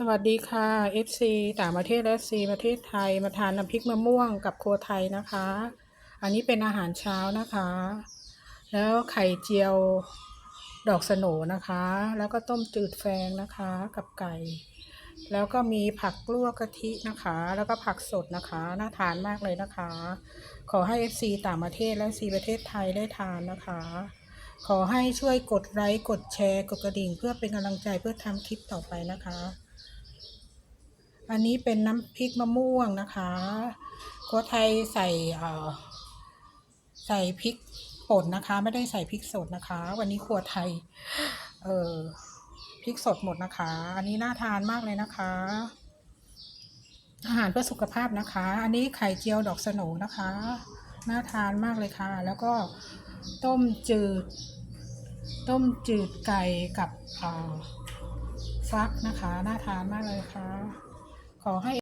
สวัสดีค่ะ FC ต่างประเทศและ FC ประเทศไทย มาทานน้ำพริกมะม่วงกับครัวไทยนะคะ อันนี้เป็นอาหารเช้านะคะ แล้วไข่เจียวดอกสโหนนะคะ แล้วก็ต้มจืดแฟงนะคะกับไก่ แล้วก็มีผักลวกกะทินะคะ แล้วก็ผักสดนะคะ น่าทานมากเลยนะคะ ขอให้ FC ต่างประเทศและ FC ประเทศไทยได้ทานนะคะ ขอให้ช่วยกดไลค์กดแชร์กดกระดิ่ง เพื่อเป็นกำลังใจเพื่อทำคลิปต่อไปนะคะ อันนี้เป็นน้ำพริกมะม่วงนะคะครัวไทยใส่เอ่อใส่พริกป่นนะคะ ไม่ได้ใส่พริกสดนะคะ วันนี้ครัวไทย เอ่อพริกสดหมดนะคะ อันนี้น่าทานมากเลยนะคะ อาหารเพื่อสุขภาพนะคะ อันนี้ไข่เจียวดอกสโหนนะคะ น่าทานมากเลยค่ะ แล้วก็ ต้มจืด ต้มจืดไก่กับฟักนะคะ น่าทานมากเลยค่ะ ขอให้